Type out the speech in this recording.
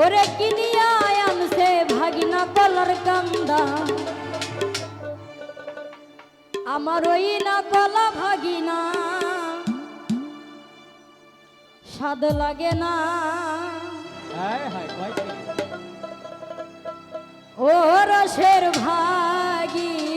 ওরে কিনিয়া আনছে ভাগিনা কলার কান্দা। আমার ওই না কলা ভাগিনা। স্বাদ লাগে না। ও রসের ভাগিনা।